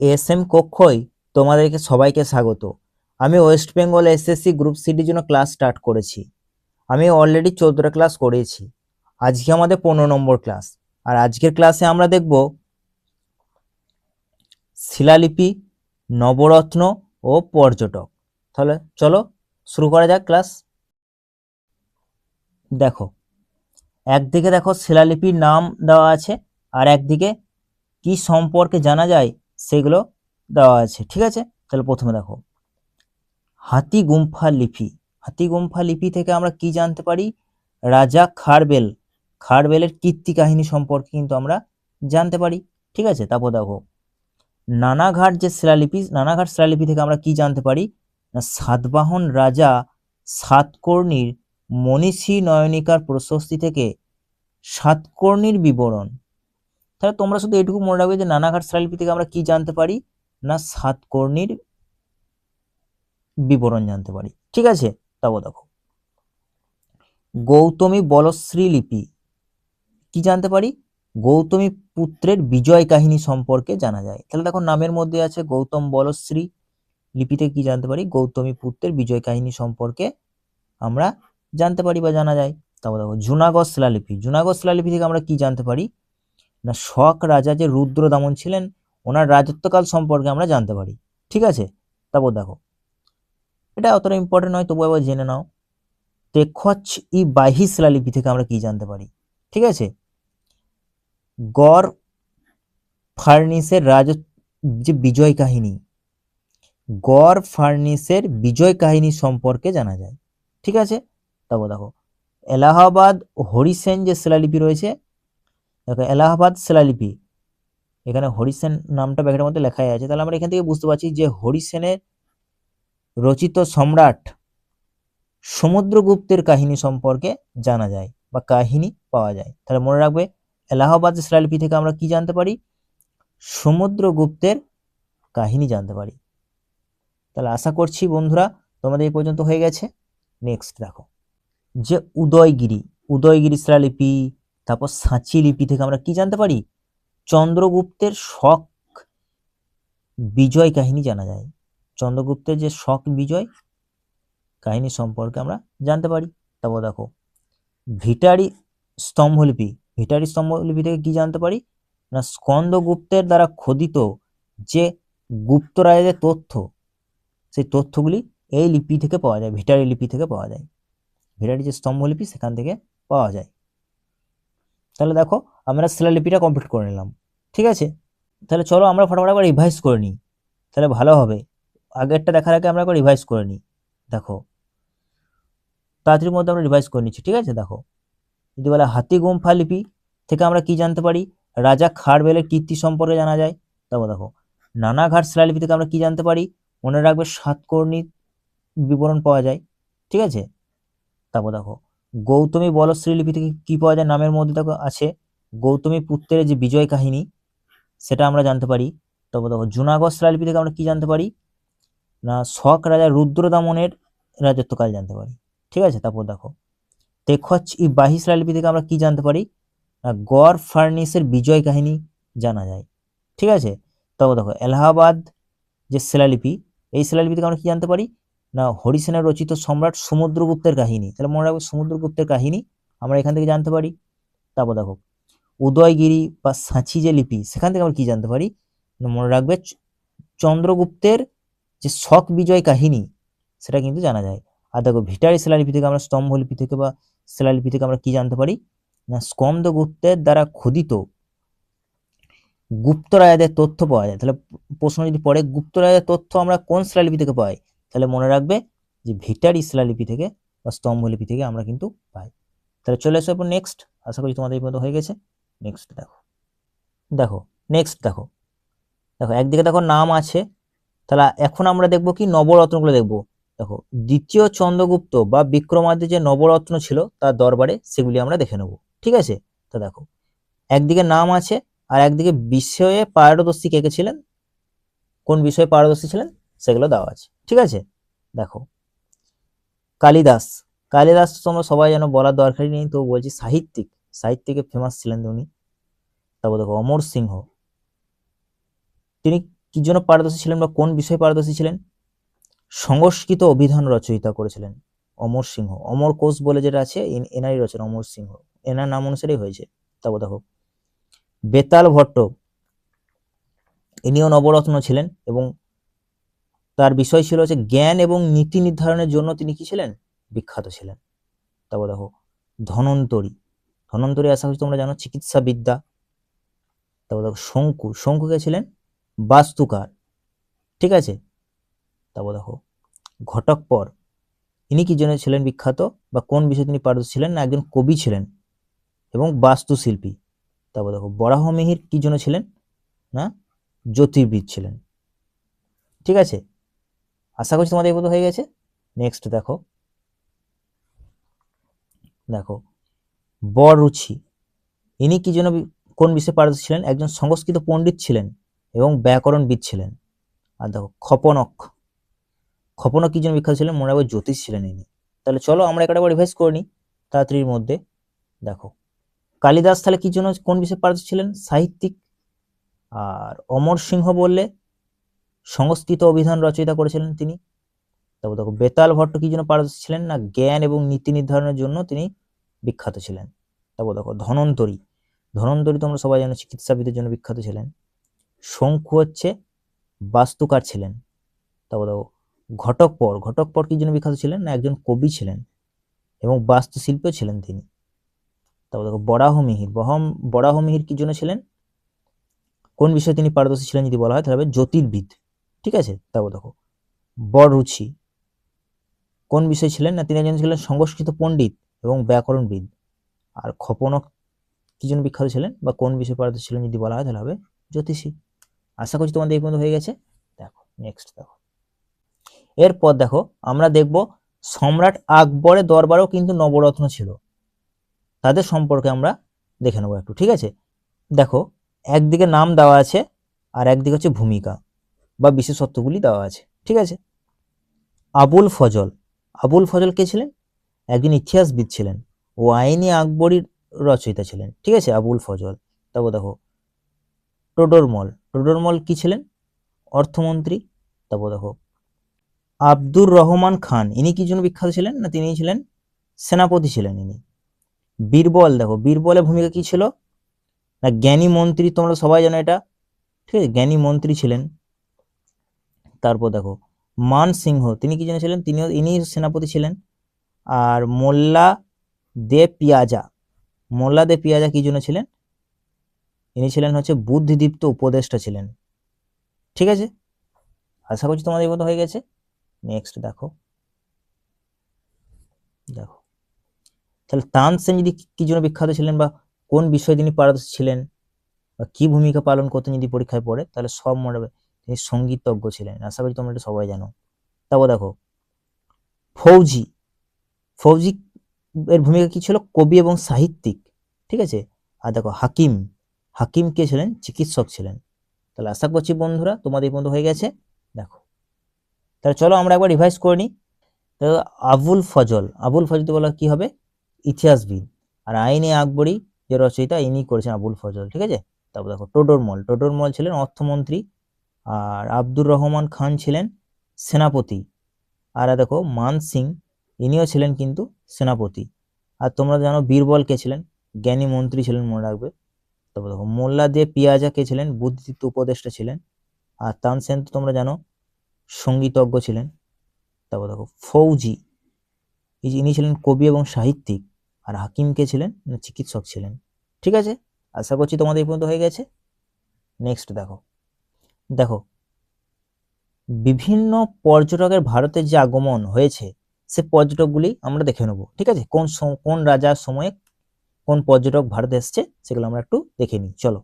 S M কক্ষই তোমাদেরকে সবাইকে স্বাগত। আমি ওয়েস্ট বেঙ্গল এসএসসি গ্রুপ সিটির জন্য ক্লাস স্টার্ট করেছি। আমি অলরেডি চোদ্দোটা ক্লাস করেছি। আজকে আমাদের পনেরো নম্বর ক্লাস। আর আজকের ক্লাসে আমরা দেখব শিলালিপি, নবরত্ন ও পর্যটক। তাহলে চলো শুরু করা যাক ক্লাস। দেখো, একদিকে দেখো শিলালিপির নাম দেওয়া আছে আর একদিকে কি সম্পর্কে জানা যায় সেগুলো দেওয়া আছে, ঠিক আছে? তাহলে প্রথমে দেখো। হাতি গুম্ফা লিপি। হাতি গুম্ফা লিপি থেকে আমরা কি জানতে পারি? রাজা খারবেল। খারবেলের কীর্তি কাহিনী সম্পর্কে কিন্তু আমরা জানতে পারি, ঠিক আছে? তারপর দেখো। নানাঘাট যে শিলালিপি, নানাঘাট শিলালিপি থেকে আমরা কি জানতে পারি? না, সাতবাহন রাজা সাতকর্ণীর মনীষী নয়নিকার প্রশস্তি থেকে সাতকর্ণীর বিবরণ তাহলে তোমরা শুধু এটুকু মনে রাখবে যে নানাঘাট শিলালিপি থেকে আমরা কি জানতে পারি? না সাতকর্ণীর বিবরণ জানতে পারি। ঠিক আছে? তারপর দেখো। গৌতমী বলশ্রী লিপি। কি জানতে পারি? গৌতমী পুত্রের বিজয় কাহিনী সম্পর্কে জানা যায়। তাহলে দেখো নামের মধ্যে আছে গৌতম বলশ্রী লিপিতে কি জানতে পারি? গৌতমী পুত্রের বিজয় কাহিনী সম্পর্কে আমরা জানতে পারি বা জানা যায়। তারপর দেখো, জুনাগড় শিলালিপি। জুনাগড় শিলালিপি থেকে আমরা কি জানতে পারি? না শক রাজা যে রুদ্র দমন ছিলেন, ওনার রাজত্বকাল সম্পর্কে আমরা জানতে পারি। ঠিক আছে? তারপর দেখো। এটা অতটা ইম্পর্টেন্ট নয়, তবু একবার জেনে নাও। তেখচ ই বাহি শিলালিপি থেকে আমরা কি জানতে পারি? ঠিক আছে? গড় ফার্নিসের রাজ যে বিজয় কাহিনী, গড় ফার্নিসের বিজয় কাহিনী সম্পর্কে জানা যায়। ঠিক আছে? তারপর দেখো। এলাহাবাদ হরিসেন যে শিলালিপি রয়েছে দেখো এলাহাবাদ শিলালিপি। এখানে হরিসেন নামটা ব্যাগের মধ্যে লেখাই আছে। তাহলে আমরা এখান থেকে বুঝতে পারছি যে হরিসেনের রচিত সম্রাট সমুদ্রগুপ্তের কাহিনী সম্পর্কে জানা যায় বা কাহিনী পাওয়া যায়। তাহলে মনে রাখবে এলাহাবাদ শিলালিপি থেকে আমরা কি জানতে পারি? সমুদ্রগুপ্তের কাহিনী জানতে পারি। তাহলে আশা করছি বন্ধুরা তোমাদের এই পর্যন্ত হয়ে গেছে। নেক্সট দেখো। যে উদয়গিরি উদয়গিরি শিলালিপি তারপর সাঁচি লিপি থেকে আমরা কি জানতে পারি? চন্দ্রগুপ্তের শক বিজয় কাহিনী জানা যায়। চন্দ্রগুপ্তের যে শক বিজয় কাহিনী সম্পর্কে আমরা জানতে পারি। তারপর দেখো, ভিটারি স্তম্ভলিপি। ভিটারি স্তম্ভলিপি থেকে কি জানতে পারি? না, স্কন্দগুপ্তের দ্বারা খোদিত যে গুপ্ত রাজাদের তথ্য, সেই তথ্যগুলি এই লিপি থেকে পাওয়া যায়, ভিটারি লিপি থেকে পাওয়া যায়। ভিটারি যে স্তম্ভলিপি, সেখান থেকে পাওয়া যায়। তাহলে দেখো আমরা শিলালিপিটা কমপ্লিট করে নিলাম। ঠিক আছে? তাহলে চলো আমরা ফটাফট একবার রিভাইজ করে নিই। তাহলে ভালো হবে। আগেরটা দেখার আগে আমরা একবার রিভাইজ করে নিই। দেখো, তাড়াতাড়ির মধ্যে আমরা রিভাইজ করে নিচ্ছি। ঠিক আছে? দেখো, যদি বলে হাতি গুম্ফা লিপি থেকে আমরা কি জানতে পারি? রাজা খারবেলের কীর্তি সম্পর্কে জানা যায়। তারপর দেখো নানাঘাট শিলালিপি থেকে আমরা কি জানতে পারি? মনে রাখবে সাতকর্ণীর বিবরণ পাওয়া যায়। ঠিক আছে? তারপর দেখো গৌতমী বলশ্রী লিপি থেকে কি পাওয়া যায় নামের মধ্যে দেখো আছে। গৌতমী পুত্রের যে বিজয় কাহিনী, সেটা আমরা জানতে পারি। তারপর দেখো জুনাগড় শিলালিপি থেকে আমরা কি জানতে পারি? না, শক রাজা রুদ্রদামনের রাজত্বকাল জানতে পারি। ঠিক আছে? তারপর দেখো, তেখচ ই বাহি শিলালিপি থেকে আমরা কি জানতে পারি? না, গড় ফার্নিসের বিজয় কাহিনী জানা যায়। ঠিক আছে? তারপর দেখো এলাহাবাদ যে শিলালিপি এই শিলালিপি থেকে আমরা কি জানতে পারি? না, হরিসেনের রচিত সম্রাট সমুদ্রগুপ্তের কাহিনী। তাহলে মনে রাখবে সমুদ্রগুপ্তের কাহিনী, আমরা এখান থেকে জানতে পারি। তারপর দেখো, উদয়গিরি বা সাঁচি যে লিপি, সেখান থেকে আমরা কি জানতে পারি? মনে রাখবে চন্দ্রগুপ্তের যে শক বিজয় কাহিনী, সেটা কিন্তু জানা যায়। আর দেখো, ভিটারি শিলালিপি থেকে আমরা স্তম্ভলিপি থেকে বা শিলালিপি থেকে আমরা কি জানতে পারি? না, স্কন্দগুপ্তের দ্বারা খোদিত গুপ্ত রাজাদের তথ্য পাওয়া যায়। তাহলে প্রশ্ন যদি পড়ে, গুপ্ত রাজাদের তথ্য আমরা কোন শিলালিপি থেকে পাই? তাহলে মনে রাখবে যে ভিটারি শিলালিপি থেকে বা স্তম্ভলিপি থেকে আমরা কিন্তু পাই। তাহলে চলে আসো এরপর নেক্সট আশা করি তোমাদের এই পর্যন্ত হয়ে গেছে। নেক্সট দেখো। দেখো নেক্সট দেখো। দেখো, একদিকে দেখো নাম আছে, তাহলে এখন আমরা দেখব কি নবরত্নগুলো দেখব। দেখো, দ্বিতীয় চন্দ্রগুপ্ত বা বিক্রমাদিত্যের যে নবরত্ন ছিল, তার দরবারে সেগুলি আমরা দেখে নেব। ঠিক আছে? তো দেখো, একদিকে নাম আছে, আর একদিকে বিষয়ে পারদর্শী কে কে ছিলেন? কোন বিষয়ে পারদর্শী ছিলেন? সেগুলো দেওয়া আছে। ঠিক আছে? দেখো। কালিদাস। কালিদাস তো তোমরা সবাই যেন বলার দরকারই নেই। তো বলছি সাহিত্যিক। সাহিত্যিকে ফেমাস ছিলেন উনি। তারপর দেখো, অমর সিংহ। তিনি কি জন্য পারদর্শী ছিলেন বা কোন বিষয়ে পারদর্শী ছিলেন? সংস্কৃত অভিধান রচয়িতা করেছিলেন অমর সিংহ। অমর কোষ বলে যেটা আছে এনারই রচনা, অমর সিংহ। এনার নাম অনুসারেই হয়েছে। তারপর দেখো, বেতাল ভট্ট। ইনিও নবরত্ন ছিলেন এবং তার বিষয় ছিল হচ্ছে জ্ঞান এবং নীতি নির্ধারণের জন্য তিনি কি ছিলেন? বিখ্যাত ছিলেন। তারপর দেখো, ধনন্তরী। ধনন্তরী আশা করি তোমরা জানো চিকিৎসা বিদ্যা তারপর দেখো, শঙ্কু। শঙ্কু কে ছিলেন? বাস্তুকার। ঠিক আছে? তারপর দেখো ঘটকপর ইনি কি জন্য ছিলেন বিখ্যাত? বা কোন বিষয়ে তিনি পারদর্শী ছিলেন? না, একজন কবি ছিলেন এবং বাস্তুশিল্পী। তারপর দেখো বরাহমিহির কি জন্য ছিলেন? না, জ্যোতির্বিদ ছিলেন। ঠিক আছে? আশা করছি তোমাদের এই হয়ে গেছে। নেক্সট দেখো। দেখো। বররুচি ইনি কি জন্য কোন বিষয়ে পারদর্শী ছিলেন? একজন সংস্কৃত পণ্ডিত ছিলেন এবং ব্যাকরণবিদ ছিলেন। আর দেখো, খপনক। খপনক কি জন্য বিখ্যাত ছিলেন? মনে রাখবে জ্যোতিষ ছিলেন ইনি। তাহলে চলো আমরা একটা রিভাইজ করে নিই তাড়াতাড়ির মধ্যে। দেখো। কালিদাস তাহলে কি জন্য কোন বিষয়ে পারদর্শী ছিলেন? সাহিত্যিক। আর অমর সিংহ বললে সংস্কৃত অভিধান রচয়িতা করেছিলেন তিনি। তারপর দেখো, বেতাল ভট্ট কি জন্য পারদর্শী ছিলেন না? জ্ঞান এবং নীতি নির্ধারণের জন্য তিনি বিখ্যাত ছিলেন। তারপর দেখো, ধনন্তরী। ধনন্তরী তোমরা সবাই জানো, চিকিৎসাবিদের জন্য বিখ্যাত ছিলেন। শঙ্কু হচ্ছে বাস্তুকার ছিলেন। তারপর দেখো ঘটকপর ঘটকপর কি জন্য বিখ্যাত ছিলেন না? একজন কবি ছিলেন এবং বাস্তুশিল্পীও ছিলেন তিনি। তারপর দেখো বরাহমিহির বহম বরাহমিহির কি জন্য ছিলেন? কোন বিষয়ে তিনি পারদর্শী ছিলেন যদি বলা হয়, তাহলে জ্যোতির্বিদ। ঠিক আছে? তারপর দেখো বররুচি কোন বিষয় ছিলেন না? তিনি একজন ছিলেন সংস্কৃত পণ্ডিত এবং ব্যাকরণবিদ। আর খপনক কি জন্য বিখ্যাত ছিলেন? বা কোন বিষয়ে পারদর্শী ছিলেন যদি বলা হয় তাহলে হবে জ্যোতিষী। আশা করছি তোমাদের এই পর্যন্ত হয়ে গেছে। দেখো নেক্সট দেখো। এরপর দেখো, আমরা দেখব সম্রাট আকবরের দরবারেও কিন্তু নবরত্ন ছিল। তাদের সম্পর্কে আমরা দেখে নেব একটু, ঠিক আছে? দেখো, একদিকে নাম দেওয়া আছে আর একদিকে হচ্ছে ভূমিকা। বা বিশেষত্বগুলি দেওয়া আছে, ঠিক আছে? আবুল ফজল আবুল ফজল কে ছিলেন? একজন ইতিহাসবিদ ছিলেন, ও আইনি আকবরীর রচয়িতা ছিলেন, ঠিক আছে? আবুল ফজল, তারপর দেখো, টোডরমল টোডরমল কি ছিলেন? অর্থমন্ত্রী, তারপর দেখো, আব্দুর রহমান খান, ইনি কি জন্য বিখ্যাত ছিলেন? না তিনি ছিলেন? সেনাপতি ছিলেন ইনি। বীরবল, দেখো বীরবলের ভূমিকা কি ছিল? না, জ্ঞানী মন্ত্রী, তোমরা সবাই জানো এটা, ঠিক আছে? জ্ঞানী মন্ত্রী ছিলেন তারপর দেখো, মান সিংহ, তিনি কি জন্য ছিলেন? তিনিও, ইনি সেনাপতি ছিলেন। আর মোল্লা দে পিয়াজা, মোল্লা দে পিয়াজা কি জন্য ছিলেন? ইনি ছিলেন হচ্ছে বুদ্ধিদীপ্ত উপদেষ্টা ছিলেন। ঠিক আছে? আশা করছি তোমাদের মতো হয়ে গেছে। নেক্সট দেখো। দেখো। তাহলে তানসেন যদি কি- জন্য বিখ্যাত ছিলেন বা কোন বিষয়ে তিনি পারদর্শী ছিলেন বা কি ভূমিকা পালন করতেন যদি পরীক্ষায় পড়ে, তাহলে সব মনে রাখবে। তিনি সঙ্গীতজ্ঞ ছিলেন। আশা করি তোমরা এটা সবাই জানো। তারপর দেখো, ফৌজি। ফৌজি এর ভূমিকা কি ছিল? কবি এবং সাহিত্যিক, ঠিক আছে? আর দেখো, হাকিম। হাকিম কে ছিলেন? চিকিৎসক ছিলেন। তাহলে আশা করছি বন্ধুরা, তোমাদের পর্যন্ত হয়ে গেছে। দেখো। তাহলে চলো আমরা একবার রিভাইজ করে নিই। আবুল ফজল। আবুল ফজল বলা কি হবে? ইতিহাসবিদ। আর আইনে আকবরী যে রচয়িতা, ইনি করেছেন আবুল ফজল, ঠিক আছে? তারপর দেখো টোডরমল টোডরমল ছিলেন অর্থমন্ত্রী আর আব্দুর রহমান খান ছিলেন সেনাপতি। আর দেখো, মান সিং, ইনিও ছিলেন কিন্তু সেনাপতি। আর তোমরা জানো বীরবল কে ছিলেন? জ্ঞানী মন্ত্রী ছিলেন মনে রাখবে। তারপর দেখো, মোল্লা দে পিয়াজা কে ছিলেন? বুদ্ধিদীপ্ত উপদেষ্টা ছিলেন। আর তানসেন তো তোমরা জানো, সঙ্গীতজ্ঞ ছিলেন। তারপর দেখো, ফৌজি ইনি ছিলেন কবি এবং সাহিত্যিক। আর হাকিম কে ছিলেন? না চিকিৎসক ছিলেন। ঠিক আছে? আশা করছি তোমাদের এই পর্যন্ত হয়ে গেছে। নেক্সট দেখো। দেখো, বিভিন্ন পর্যটকের ভারতের যে আগমন হয়েছে, সে পর্যটকগুলি আমরা দেখে নেব, ঠিক আছে? কোন কোন রাজার সময়ে কোন পর্যটক ভারতে এসছে, সেগুলো আমরা একটু দেখে নিই, চলো।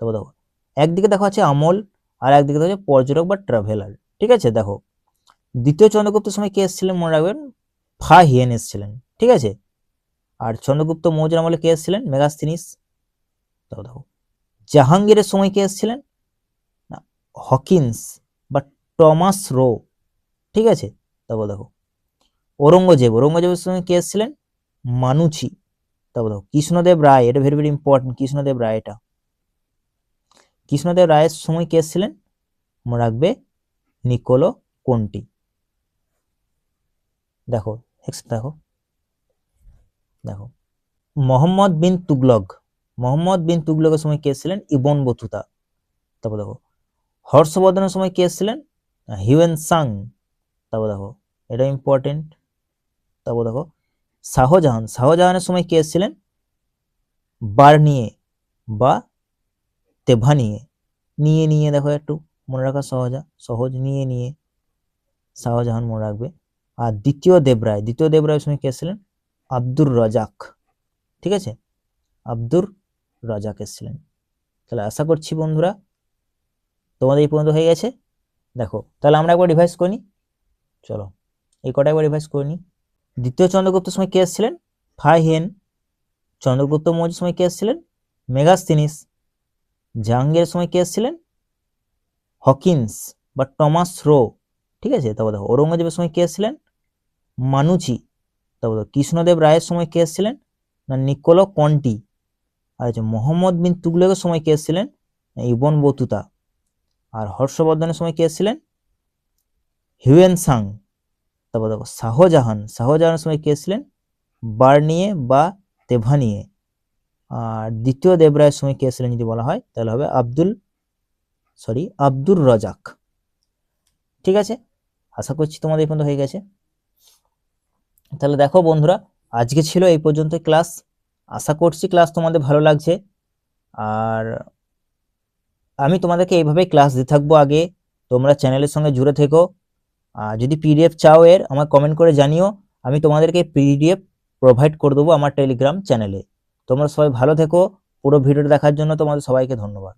তবে দেখো, একদিকে দেখো আছে আমল, আর একদিকে দেখো পর্যটক বা ট্রাভেলার ঠিক আছে? দেখো, দ্বিতীয় চন্দ্রগুপ্তের সময় কে এসেছিলেন মনে রাখবেন? ফা হিয়েন এসেছিলেন, ঠিক আছে? আর চন্দ্রগুপ্ত মৌর্যের আমলে কে এসেছিলেন? মেগাস্তিনিস। দেখো দেখো, জাহাঙ্গীরের সময় কে এসেছিলেন? হকিন্স বা টমাস রো, ঠিক আছে? তারপর দেখো, ঔরঙ্গজেব, ঔরঙ্গজেবের সময় কে এসেছিলেন? মানুচি। তারপর দেখো, কৃষ্ণদেব রায়, এটা very very important Krishnadev Ray এটা। কৃষ্ণদেব রায়ের সময় কে এসেছিলেন? মনে রাখবে, নিকোলো কোনটি। দেখো দেখো। দেখো, মোহাম্মদ বিন তুগলক, মোহাম্মদ বিন তুগলকের সময় কে এসেছিলেন? Ibn Battuta. তারপর দেখো হর্ষবর্ধনের সময় কে এসেছিলেন? Hiuen Tsang. তারপর দেখো, এটা ইম্পর্টেন্ট তারপর দেখো, শাহজাহান। শাহজাহানের সময় কে এসেছিলেন? বার্নিয়ে বা তেভানিয়ে। নিয়ে নিয়ে দেখো একটু, মনে রাখা সহজা, সহজ, নিয়ে নিয়ে। শাহজাহান মনে রাখবে। আর দ্বিতীয় দেবরায়, দ্বিতীয় দেবরায়ের সময় কে এসেছিলেন? আব্দুর রাজাক। ঠিক আছে? আব্দুর রাজাক এসেছিলেন। তাহলে আশা করছি বন্ধুরা তোমাদের এই পর্যন্ত হয়ে গেছে? দেখো, তাহলে আমরা একবার রিভাইজ করি চলো, এই কটা একবার রিভাইজ করে নিই দ্বিতীয় চন্দ্রগুপ্তের সময় কে এসেছিলেন? ফাহিয়েন চন্দ্রগুপ্ত মৌর্যের সময় কে এসেছিলেন? মেগাস্তিনিস জাহাঙ্গীরের সময় কে এসেছিলেন? হকিন্স বা টমাস রো। ঠিক আছে? তারপর দেখো, ঔরঙ্গজেবের সময় কে এসেছিলেন? মানুচি। তারপর দেখো, কৃষ্ণদেব রায়ের সময় কে এসেছিলেন? না নিকোলো কন্টি। আর হচ্ছে মোহাম্মদ বিন তুগলকের সময় কে এসেছিলেন? Ibn Battuta. হর্ষবর্ধনের সময় কে এসেছিলেন হিউয়েন সাং তারপর দেখো, শাহজাহান। শাহজাহানের সময় কে এসেছিলেন বার্নিয়ে বা তেভানিয়ে। আর দ্বিতীয় দেবরায়ের সময় কে এসেছিলেন যদি বলা হয়, তাহলে হবে আব্দুল, সরি, আব্দুর রাজাক। ঠিক আছে? আশা করছি তোমাদের পর্যন্ত হয়ে গেছে। তাহলে দেখো বন্ধুরা, আজকে ছিল এই পর্যন্ত ক্লাস। আশা করছি ক্লাস তোমাদের ভালো লাগছে। আর আমি তোমাদেরকে এইভাবেই ক্লাস দিয়ে থাকব আগে। তোমরা চ্যানেলের সঙ্গে জুড়ে থেকো। আর যদি পিডিএফ চাও এর আমার কমেন্ট করে জানিও। আমি তোমাদেরকে পিডিএফ প্রোভাইড করে দেবো আমার টেলিগ্রাম চ্যানেলে তোমরা সবাই ভালো থেকো। পুরো ভিডিওটা দেখার জন্য তোমাদের সবাইকে ধন্যবাদ।